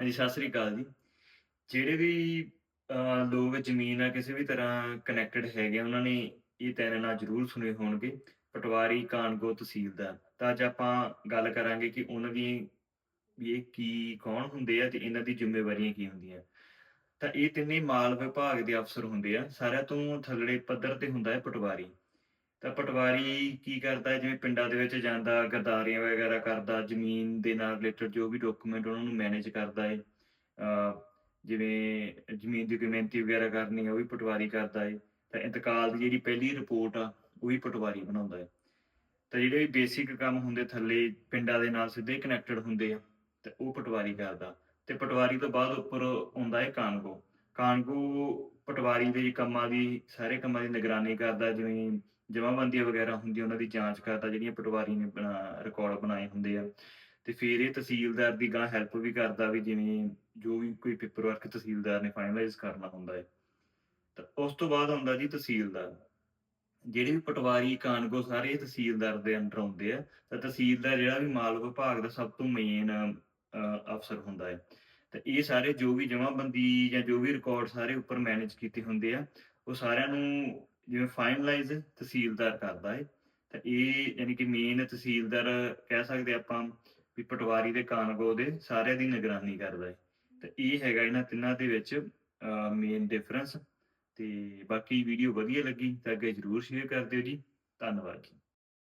ਹਾਂਜੀ ਸਤਿ ਸ੍ਰੀ ਅਕਾਲ ਜੀ। ਜਿਹੜੇ ਵੀ ਅਹ, ਲੋਕ ਜ਼ਮੀਨ ਨਾਲ ਕਿਸੇ ਵੀ ਤਰ੍ਹਾਂ ਕਨੈਕਟਡ ਹੈਗੇ ਆ, ਉਹਨਾਂ ਨੇ ਇਹ ਤਿੰਨ ਨਾਂ ਜ਼ਰੂਰ ਸੁਣੇ ਹੋਣਗੇ। ਪਟਵਾਰੀ ਕਾਨੂੰਗੋ ਤਹਿਸੀਲਦਾਰ। ਤਾਂ ਅੱਜ ਆਪਾਂ ਗੱਲ ਕਰਾਂਗੇ ਕਿ ਉਹਨਾਂ ਦੀ ਵੀ ਇਹ ਕੀ ਕੌਣ ਹੁੰਦੇ ਆ ਤੇ ਇਹਨਾਂ ਦੀ ਜ਼ਿੰਮੇਵਾਰੀਆਂ ਕੀ ਹੁੰਦੀਆਂ। ਤਾਂ ਇਹ ਤਿੰਨੇ ਮਾਲ ਵਿਭਾਗ ਦੇ ਅਫਸਰ ਹੁੰਦੇ ਆ। ਸਾਰਿਆਂ ਤੋਂ ਥੱਲੜੇ ਪੱਧਰ ਤੇ ਹੁੰਦਾ ਹੈ ਪਟਵਾਰੀ। ਤਾਂ ਪਟਵਾਰੀ ਕੀ ਕਰਦਾ ਹੈ ਜਿਵੇਂ ਪਿੰਡਾਂ ਦੇ ਵਿੱਚ ਜਾਂਦਾ, ਗਰਦਾਰੀਆਂ ਵਗੈਰਾ ਕਰਦਾ, ਜ਼ਮੀਨ ਦੇ ਨਾਲ ਰਿਲੇਟਡ ਜੋ ਵੀ ਡਾਕੂਮੈਂਟ ਉਹਨਾਂ ਨੂੰ ਮੈਨੇਜ ਕਰਦਾ ਹੈ ਅਹ ਜਿਵੇਂ ਜ਼ਮੀਨ ਦੀ ਕੋਈ ਵਗੈਰਾ ਕਰਨੀ ਹੈ ਉਹ ਵੀ ਪਟਵਾਰੀ ਕਰਦਾ ਹੈ ਤਾਂ ਇੰਤਕਾਲ ਦੀ ਜਿਹੜੀ ਪਹਿਲੀ ਰਿਪੋਰਟ ਆ, ਉਹ ਵੀ ਪਟਵਾਰੀ ਬਣਾਉਂਦਾ ਹੈ ਤਾਂ ਜਿਹੜੇ ਬੇਸਿਕ ਕੰਮ ਹੁੰਦੇ ਥੱਲੇ, ਪਿੰਡਾਂ ਦੇ ਨਾਲ ਸਿੱਧੇ ਕਨੈਕਟਡ ਹੁੰਦੇ ਆ, ਤੇ ਉਹ ਪਟਵਾਰੀ ਕਰਦਾ। ਤੇ ਪਟਵਾਰੀ ਤੋਂ ਬਾਅਦ ਉੱਪਰ ਆਉਂਦਾ ਹੈ ਕਾਨੂੰਗੋ। ਕਾਨੂੰਗੋ ਪਟਵਾਰੀ ਦੇ ਕੰਮਾਂ ਦੀ, ਸਾਰੇ ਕੰਮਾਂ ਦੀ ਨਿਗਰਾਨੀ ਕਰਦਾ, ਜਿਵੇਂ ਜਮ੍ਹਾਂਬੰਦੀਆਂ ਵਗੈਰਾ ਹੁੰਦੀ ਉਹਨਾਂ ਦੀ ਜਾਂਚ ਕਰਦਾ, ਜਿਹੜੀਆਂ ਪਟਵਾਰੀ ਨੇ ਰਿਕਾਰਡ ਬਣਾਏ ਹੁੰਦੇ ਆ। ਤੇ ਫਿਰ ਇਹ ਤਹਿਸੀਲਦਾਰ ਦੀ ਗਾਂ ਹੈਲਪ ਵੀ ਕਰਦਾ ਵੀ ਜਿਵੇਂ ਜੋ ਵੀ ਕੋਈ ਪੇਪਰ ਵਰਕ ਤਹਿਸੀਲਦਾਰ ਨੇ ਫਾਈਨਲਾਈਜ਼ ਕਰਨਾ ਹੁੰਦਾ ਹੈ। ਤਾਂ ਉਸ ਤੋਂ ਬਾਅਦ ਆਉਂਦਾ ਜੀ ਤਹਿਸੀਲਦਾਰ। ਜਿਹੜੇ ਵੀ ਪਟਵਾਰੀ, ਕਾਨੂੰਗੋ ਸਾਰੇ ਤਹਿਸੀਲਦਾਰ ਦੇ ਅੰਡਰ ਆਉਂਦੇ ਆ। ਤਾਂ ਤਹਿਸੀਲਦਾਰ ਜਿਹੜਾ ਵੀ ਮਾਲ ਵਿਭਾਗ ਦਾ ਸਭ ਤੋਂ ਮੇਨ ਅਫਸਰ ਹੁੰਦਾ ਹੈ। ਤਾਂ ਇਹ ਸਾਰੇ ਜੋ ਵੀ ਜਮ੍ਹਾਂਬੰਦੀ ਜਾਂ ਜੋ ਵੀ ਰਿਕਾਰਡ ਸਾਰੇ ਉੱਪਰ ਮੈਨੇਜ ਕੀਤੇ ਹੁੰਦੇ ਆ, ਉਹ ਸਾਰਿਆਂ ਨੂੰ ਜਿਵੇਂ ਫਾਈਨਲਾਈਜ਼ ਤਹਿਸੀਲਦਾਰ ਕਰਦਾ ਹੈ ਤਾਂ ਇਹ ਯਾਨੀ ਕਿ ਮੇਨ ਤਹਿਸੀਲਦਾਰ ਕਹਿ ਸਕਦੇ ਆਪਾਂ ਵੀ ਪਟਵਾਰੀ ਦੇ ਕਾਨੂੰਗੋ ਦੇ ਸਾਰਿਆਂ ਦੀ ਨਿਗਰਾਨੀ ਕਰਦਾ ਹੈ ਤਾਂ ਇਹ ਹੈਗਾ ਇਹਨਾਂ ਤਿੰਨਾਂ ਦੇ ਵਿੱਚ ਮੇਨ ਡਿਫਰੈਂਸ ਤੇ ਬਾਕੀ ਵੀਡੀਓ ਵਧੀਆ ਲੱਗੀ ਤਾਂ ਅੱਗੇ ਜਰੂਰ ਸ਼ੇਅਰ ਕਰ ਦਿਓ ਜੀ। ਧੰਨਵਾਦ ਜੀ।